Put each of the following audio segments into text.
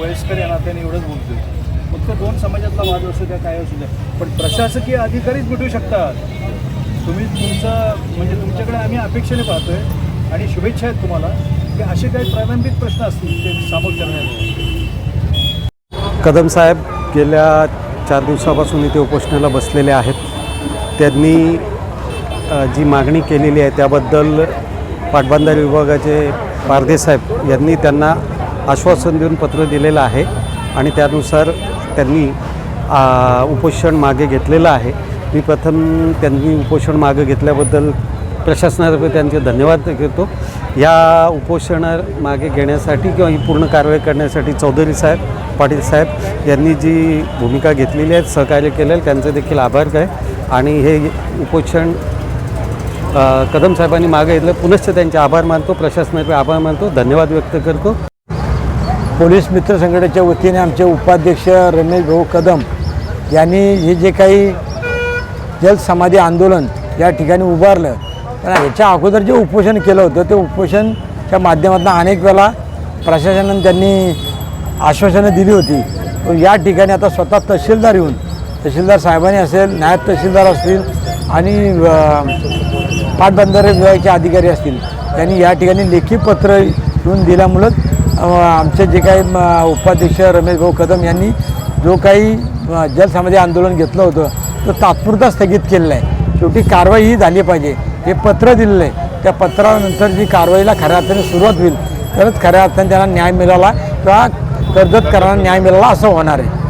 वयस्कर या नात्याने एवढंच बोलतो फक्त दोन समाजातला वाद असू द्या काय असू द्या पण प्रशासकीय अधिकारीच भेटू शकतात. तुम्ही तुमचं म्हणजे तुमच्याकडे आम्ही अपेक्षेने पाहतोय आणि शुभेच्छा आहेत तुम्हाला की असे काही प्रलंबित प्रश्न असतील ते सामोर करण्यात कदम साहेब गेल्या चार दिवसापासून इथे उपोषणाला बसलेले आहेत. त्यांनी जी मागणी केलेली आहे त्याबद्दल पाटबंधारे विभागाचे पारदेसाहेब यांनी त्यांना आश्वासन देऊन पत्र दिलेलं आहे आणि त्यानुसार त्यांनी उपोषण मागे घेतलेलं आहे. मी प्रथम त्यांनी उपोषण मागे घेतल्याबद्दल प्रशासनातर्फे त्यांचे धन्यवाद करतो या उपोषण मागे घेण्यासाठी किंवा ही पूर्ण कारवाई करण्यासाठी चौधरी साहेब पाटील साहेब यांनी जी भूमिका घेतलेली आहे सहकार्य केलेलं आहे, त्यांचं देखील आभार आहे. आणि हे उपोषण कदम साहेबांनी मागे घेतलं. पुनश्च त्यांचे आभार मानतो प्रशासनाचे आभार मानतो. धन्यवाद व्यक्त करतो. पोलीस मित्र संघटनेच्या वतीने आमचे उपाध्यक्ष रमेश भाऊ कदम यांनी हे जे काही जलसमाधी आंदोलन या ठिकाणी उभारलं पण ह्याच्या अगोदर जे उपोषण केलं होतं ते उपोषणच्या माध्यमातून अनेक वेळा प्रशासनानं त्यांनी आश्वासनं दिली होती. पण या ठिकाणी आता स्वतः तहसीलदार येऊन तहसीलदार साहेबांनी असेल नायब तहसीलदार असतील आणि पाटबंधारे विभागाचे अधिकारी असतील त्यांनी या ठिकाणी लेखी पत्र येऊन दिल्यामुळं आमचे जे काही म, उपाध्यक्ष रमेश भाऊ कदम यांनी जो काही अ, जलसमाधी आंदोलन घेतलं होतं तो तात्पुरता स्थगित केलेला आहे. शेवटी कारवाई ही झाली पाहिजे. हे पत्र दिलेलं आहे. त्या पत्रानंतर जी कारवाईला खऱ्या अर्थाने सुरुवात होईल तरच खऱ्या अर्थाने त्यांना न्याय मिळाला किंवा कर्जतकरांना न्याय मिळाला असं होणार आहे.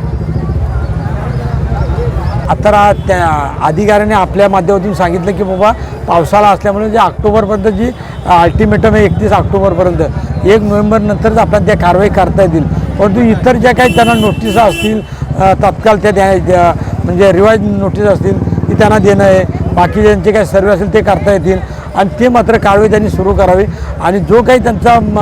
आता त्या अधिकाऱ्याने आपल्या माध्यमातून सांगितलं की बाबा पावसाळा असल्यामुळे जे ऑक्टोबरपर्यंत जी अल्टिमेटम आहे एकतीस ऑक्टोबरपर्यंत एक नोव्हेंबरनंतरच आपल्याला त्या कारवाई करता येतील. परंतु इतर ज्या काही त्यांना नोटिसा असतील अ, तात्काळ त्या द्या म्हणजे रिवाईज नोटीस असतील ती त्यांना देणं आहे. बाकी ज्यांचे काही सर्वे असेल ते करता येतील. आणि ते मात्र कारवाई त्यांनी सुरू करावी. आणि जो काही त्यांचा म,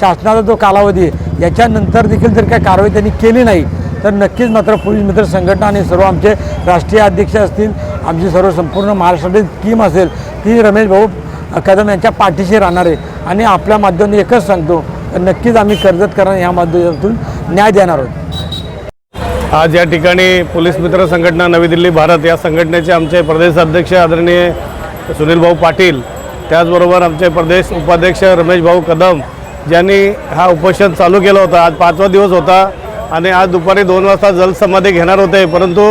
शासनाचा जो कालावधी आहे याच्यानंतर देखील जर काही कारवाई त्यांनी केली नाही तर नक्कीच मात्र पोलीस मित्र संघटना आणि सर्व आमचे राष्ट्रीय अध्यक्ष असतील आमची सर्व संपूर्ण महाराष्ट्रातील टीम असेल ती रमेश भाऊ कदम यांच्या पाठीशी राहणार आहे. आणि आपल्या माध्यमातून एकच सांगतो तर नक्कीच आम्ही कर्जतकरांना या माध्यमातून न्याय देणार आहोत. आज या ठिकाणी पोलीस मित्र संघटना नवी दिल्ली भारत या संघटनेचे आमचे प्रदेश अध्यक्ष आदरणीय सुनीलभाऊ पाटील त्याचबरोबर आमचे प्रदेश उपाध्यक्ष रमेश भाऊ कदम ज्यांनी हा उपोषण चालू केला होता. आज पाचवा दिवस होता. आणि आज दुपारी दोन वाजता जलसमाधी घेणार होते परंतु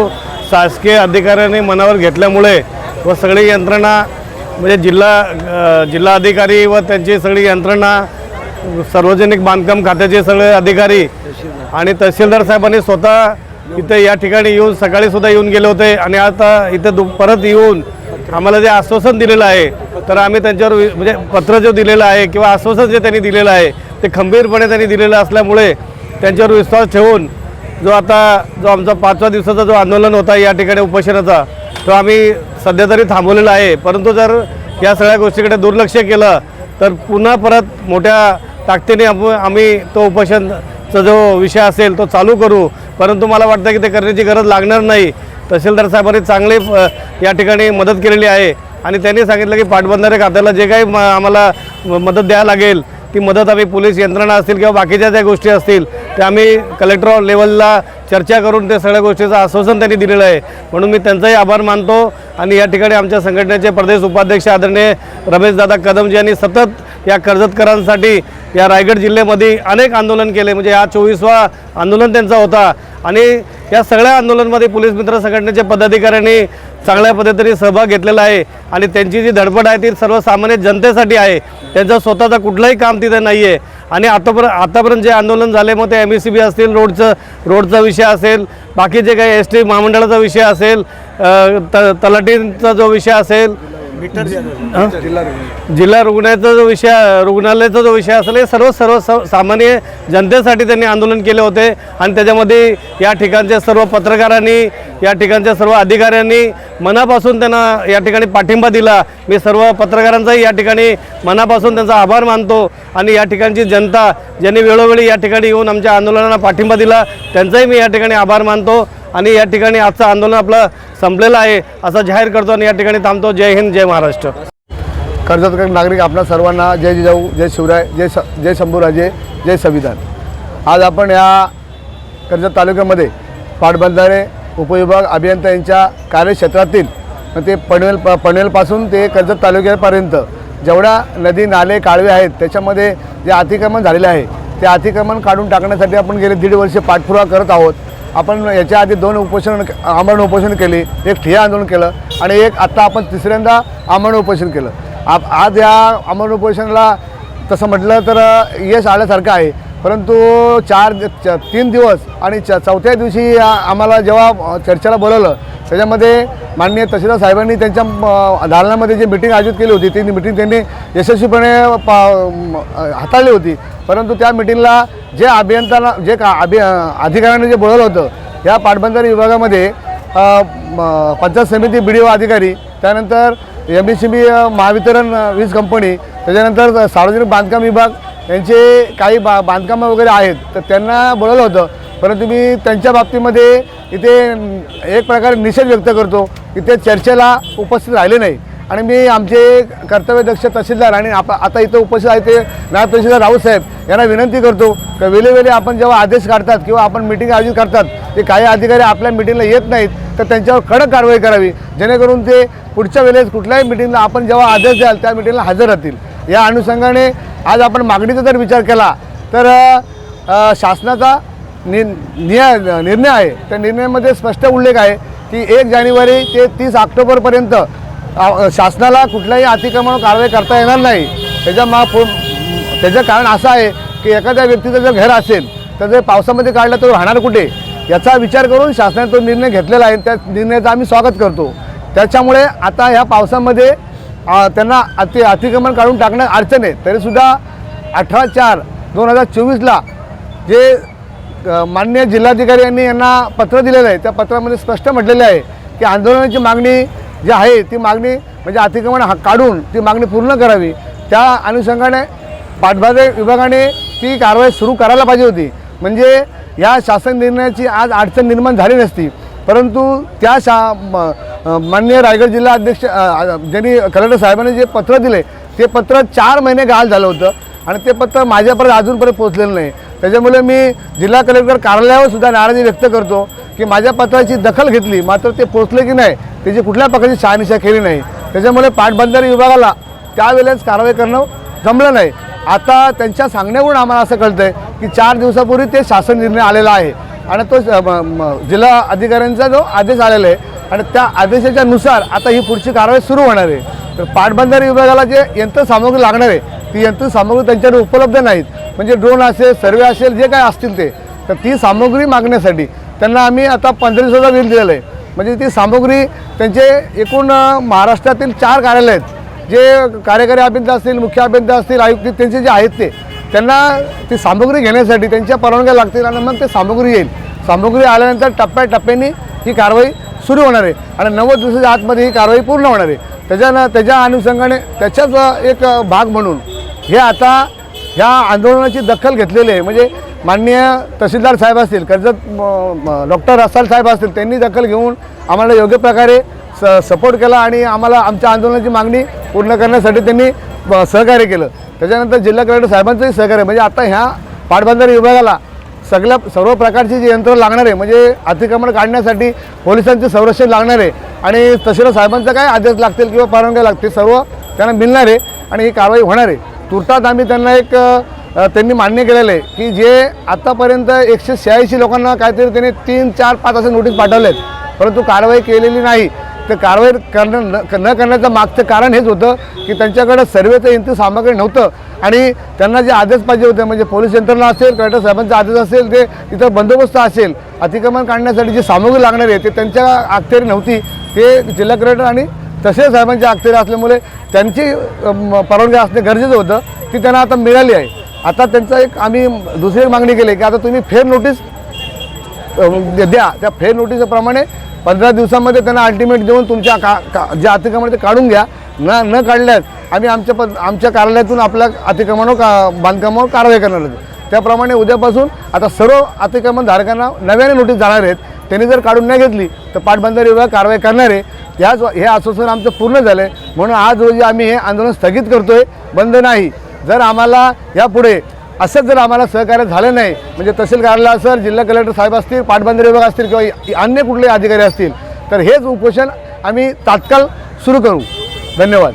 शासकीय अधिकाऱ्यांनी मनावर घेतल्यामुळे व सगळी यंत्रणा म्हणजे जिल्हा जिल्हाधिकारी जिल्हा अधिकारी व त्यांची सगळी यंत्रणा सार्वजनिक बांधकाम खात्याचे सगळे अधिकारी आणि तहसीलदार साहेबांनी स्वतः इथे या ठिकाणी येऊन सकाळीसुद्धा येऊन गेले होते आणि आता इथे दु परत येऊन आम्हाला जे आश्वासन दिलेलं आहे तर आम्ही त्यांच्यावर म्हणजे पत्र जो दिलेलं आहे किंवा आश्वासन जे त्यांनी दिलेलं आहे ते खंबीरपणे त्यांनी दिलेलं असल्यामुळे त्यांच्यावर विश्वास ठेवून जो आता जो आमचा पाचव्या दिवसाचा जो आंदोलन होता या ठिकाणी उपोषणाचा तो आम्ही सध्या तरी थांबवलेला आहे. परंतु जर या सगळ्या गोष्टीकडे दुर्लक्ष केलं तर पुन्हा परत मोठ्या ताकदीने आप- आम्ही तो उपोषणचा जो विषय असेल तो चालू करू. परंतु मला वाटतं की ते करण्याची गरज लागणार नाही. तहसीलदार साहेबांनी चांगली या ठिकाणी मदत केलेली आहे. आणि त्यांनी सांगितलं की पाटबंधारे खात्याला जे काही म- आम्हाला म- मदत द्यायला लागेल ती मदत आम्ही पोलीस यंत्रणा असतील किंवा बाकीच्या ज्या गोष्टी असतील त्या आम्ही कलेक्टर लेवलला चर्चा करून त्या सगळ्या गोष्टीचं आश्वासन त्यांनी दिलेलं आहे. म्हणून मी त्यांचाही आभार मानतो आणि या ठिकाणी आमच्या संघटनेचे प्रदेश उपाध्यक्ष आदरणीय रमेशदादा कदमजी यांनी सतत या कर्जतकरांसाठी या रायगड जिल्ह्यामध्ये अनेक आंदोलन केले. म्हणजे हा चोवीसवा आंदोलन त्यांचा होता. आणि या सगळ्या आंदोलनमध्ये पोलीस मित्र संघटनेच्या पदाधिकाऱ्यांनी चांगल्या पद्धतीने सहभाग घेतलेला आहे आणि त्यांची जी धडपड आहे ती सर्वसामान्य जनतेसाठी आहे. त्यांचं स्वतःचं कुठलंही काम तिथे नाही आहे आणि आतापर्यंत आतापर्यंत जे आंदोलन झाले मग ते एम ई सी बी असतील रोडचं रोडचा विषय असेल बाकी जे काही एस टी महामंडळाचा विषय असेल त तलाठींचा जो विषय असेल? जिल्हा रुग्णाचा जो विषय रुग्णालयाचा जो विषय असेल हे सर्व सर्व स- सामान्य जनतेसाठी त्यांनी आंदोलन केले होते. आणि त्याच्यामध्ये या ठिकाणच्या सर्व पत्रकारांनी या ठिकाणच्या सर्व अधिकाऱ्यांनी मनापासून त्यांना या ठिकाणी पाठिंबा दिला. मी सर्व पत्रकारांचाही या ठिकाणी मनापासून त्यांचा आभार मानतो आणि या ठिकाणची जनता ज्यांनी वेळोवेळी या ठिकाणी येऊन आमच्या आंदोलनाला पाठिंबा दिला त्यांचाही मी या ठिकाणी आभार मानतो आणि या ठिकाणी आजचं आंदोलन आपलं संपलेलं आहे असं जाहीर करतो आणि या ठिकाणी थांबतो. जय हिंद जय महाराष्ट्र. कर्जत नागरिक आपल्या सर्वांना जय जिजाऊ जय शिवराय जय स जय शंभूराजे जय संविधान. आज आपण या कर्जत तालुक्यामध्ये पाटबंधारे उपविभाग अभियंता यांच्या कार्यक्षेत्रातील मग ते पनवेल प पनवेलपासून ते कर्जत तालुक्यापर्यंत जेवढ्या नदी नाले काळवे आहेत त्याच्यामध्ये जे अतिक्रमण झालेले आहे ते अतिक्रमण काढून टाकण्यासाठी आपण गेले दीड वर्ष पाठपुरावा करत आहोत. आपण याच्या आधी दोन उपोषण आमरण उपोषण केली एक ठिया आंदोलन केलं आणि एक आत्ता आपण तिसऱ्यांदा आमरण उपोषण केलं. आप आज या आमरण उपोषणाला तसं म्हटलं तर यश आल्यासारखं आहे. परंतु चार च तीन दिवस आणि च चौथ्या दिवशी आम्हाला जेव्हा चर्चेला बोलवलं त्याच्यामध्ये माननीय तहसीलदार साहेबांनी त्यांच्या धारणामध्ये दालनामध्ये जी मिटिंग आयोजित केली होती ती मिटिंग त्यांनी यशस्वीपणे पा हाताळली होती. परंतु त्या मिटिंगला जे अभियंत्यांना जे का अभि अधिकाऱ्यांनी जे बोलवलं होतं या पाटबंधारे विभागामध्ये पंचायत समिती बी डी ओ अधिकारी त्यानंतर M S C B Mahavitaran वीज कंपनी त्याच्यानंतर सार्वजनिक बांधकाम विभाग यांचे काही बा बांधकामं वगैरे आहेत तर त्यांना बोलवलं होतं. परंतु मी त्यांच्या बाबतीमध्ये इथे एक प्रकारे निषेध व्यक्त करतो इथे चर्चेला उपस्थित राहिले नाही. आणि मी आमचे कर्तव्यदक्ष तहसीलदार आणि आप आता इथं उपस्थित आहे ते नायब तहसीलदार राऊतसाहेब यांना विनंती करतो की वेळोवेळी आपण जेव्हा आदेश काढतात किंवा आपण मिटिंग आयोजित करतात ते काही अधिकारी आपल्या मिटिंगला येत नाहीत तर त्यांच्यावर कडक कारवाई करावी. जेणेकरून ते पुढच्या वेळेस कुठल्याही मिटिंगला आपण जेव्हा आदेश द्याल त्या मिटिंगला हजर राहतील. या अनुषंगाने आज आपण मागणीचा जर विचार केला तर शासनाचा नि निय निर्णय आहे. त्या निर्णयामध्ये स्पष्ट उल्लेख आहे की एक जानेवारी ते तीस ऑक्टोबरपर्यंत शासनाला कुठल्याही अतिक्रमण कारवाई करता येणार नाही. त्याच्या मा त्याचं कारण असं आहे की एखाद्या व्यक्तीचं जर घर असेल तर जर पावसामध्ये काढलं तर राहणार कुठे? याचा विचार करून शासनाने तो निर्णय घेतलेला आहे त्या निर्णयाचं आम्ही स्वागत करतो. त्याच्यामुळे आता ह्या पावसामध्ये त्यांना अति अतिक्रमण काढून टाकण्यात अडचण आहे. तरीसुद्धा अठरा चार दोन हजार चोवीसला जे मान्य माननीय जिल्हाधिकारी यांनी यांना पत्र दिलेलं आहे त्या पत्रामध्ये स्पष्ट म्हटलेलं आहे की आंदोलनाची मागणी जी आहे ती मागणी म्हणजे अतिक्रमण हा काढून ती मागणी पूर्ण करावी. त्या अनुषंगाने पाटबंधारे विभागाने ती कारवाई सुरू करायला पाहिजे होती. म्हणजे या शासन निर्णयाची आज अडचण निर्माण झाली नसती. परंतु त्या शा म- माननीय रायगड जिल्हा अध्यक्ष ज्यांनी कलेक्टर साहेबांनी जे पत्र दिले ते पत्र चार महिने गाल झालं होतं आणि ते पत्र माझ्यापर्यंत अजूनपर्यंत पोहोचलेलं नाही. त्याच्यामुळे मी जिल्हा कलेक्टर कार्यालयावर सुद्धा नाराजी व्यक्त करतो की माझ्या पत्राची दखल घेतली मात्र ते पोचले की नाही त्याची कुठल्या प्रकारची शहानिशा केली नाही. त्याच्यामुळे पाटबंधारे विभागाला त्यावेळेस कारवाई करणं जमलं नाही. आता त्यांच्या सांगण्यावरून आम्हाला असं कळतं आहे की चार दिवसापूर्वी ते शासन निर्णय आलेला आहे. आणि तो म- जिल्हा अधिकाऱ्यांचा जो आदेश आलेला आहे आणि त्या आदेशाच्या नुसार आता ही पुढची कारवाई सुरू होणार आहे. तर पाटबंधारे विभागाला जे यंत्रसामग्री लागणार आहे ती यंत्रसामुग्री त्यांच्याकडे उपलब्ध नाहीत. म्हणजे ड्रोन असेल सर्वे असेल जे काय असतील ते. तर ती सामग्री मागण्यासाठी त्यांना आम्ही आता पंधरा दिवसाचा वेळ दिलेला आहे. म्हणजे ती सामग्री त्यांचे एकूण महाराष्ट्रातील चार कार्यालय आहेत. जे कार्यकारी अभियंता असतील मुख्य अभियंता असतील आयुक्त त्यांचे जे आहेत ते. त्यांना ती सामुग्री घेण्यासाठी त्यांच्या परवानग्या लागतील आणि मग ते सामुग्री येईल. सामुग्री आल्यानंतर टप्प्याटप्प्याने ही कारवाई सुरू होणार आहे. आणि नव्वद दिवसाच्या आतमध्ये ही कारवाई पूर्ण होणार आहे. त्याच्यानं त्याच्या अनुषंगाने त्याच्याच एक भाग म्हणून हे आता ह्या आंदोलनाची दखल घेतलेली आहे. म्हणजे माननीय तहसीलदार साहेब असतील कर्जत डॉक्टर रसाल साहेब असतील त्यांनी दखल घेऊन आम्हाला योग्य प्रकारे स सपोर्ट केला आणि आम्हाला आमच्या आंदोलनाची मागणी पूर्ण करण्यासाठी त्यांनी सहकार्य केलं. त्याच्यानंतर जिल्हा कलेक्टर साहेबांचंही सहकार्य. म्हणजे आता ह्या पाटबंधारे विभागाला सगळ्या सर्व प्रकारची जी यंत्र लागणार आहे म्हणजे अतिक्रमण काढण्यासाठी पोलिसांचे संरक्षण लागणार आहे आणि तहसीलदार साहेबांचा काय आदेश लागतील किंवा परवानग्या लागतील सर्व त्यांना मिळणार आहे आणि ही कारवाई होणार. आहे तुर्तात आम्ही त्यांना एक त्यांनी मान्य केलेलं आहे की जे आत्तापर्यंत एकशे शहाऐंशी लोकांना काहीतरी त्यांनी तीन चार पाच असे नोटीस पाठवले आहेत परंतु कारवाई केलेली नाही. तर कारवाई करणं न न करण्याचं मागचं कारण हेच होतं की त्यांच्याकडं सर्वेचं यंत्र सामग्री नव्हतं. आणि त्यांना जे आदेश पाहिजे होते म्हणजे पोलीस यंत्रणा असेल कलेक्टर साहेबांचा आदेश असेल ते इतर बंदोबस्त असेल अतिक्रमण काढण्यासाठी जी सामग्री लागणार आहे ते त्यांच्या अखत्यारी नव्हती. ते जिल्हा कलेक्टर आणि तसे साहेबांच्या अखत्यारी असल्यामुळे त्यांची परवानगी असणे गरजेचं होतं ती त्यांना आता मिळाली आहे. आता त्यांचा एक आम्ही दुसरी मागणी केली की आता तुम्ही फेर नोटीस द्या. त्या फेर नोटीसप्रमाणे पंधरा दिवसामध्ये त्यांना अल्टिमेट देऊन तुमच्या का का ज्या अतिक्रमण ते काढून घ्या. न न काढल्यास आम्ही आमच्या प आमच्या कार्यालयातून आपल्या अतिक्रमणावर का बांधकामावर कारवाई करणार आहोत. त्याप्रमाणे उद्यापासून आता सर्व अतिक्रमण धारकांना नव्याने नोटीस जाणार आहेत. त्यांनी जर काढून नाही घेतली तर पाटबंधारे विभाग कारवाई करणार आहे. ह्याच हे आश्वासन आमचं पूर्ण झालं आहे म्हणून आज रोजी आम्ही हे आंदोलन स्थगित करतो आहे बंद नाही. जर आम्हाला यापुढे असंच जर आम्हाला सहकार्य झालं नाही म्हणजे तहसील कार्यालय असेल जिल्हा कलेक्टर साहेब असतील पाटबंधारे विभाग असतील किंवा अन्य कुठले अधिकारी असतील तर हेच उपोषण आम्ही तात्काळ सुरू करू. धन्यवाद.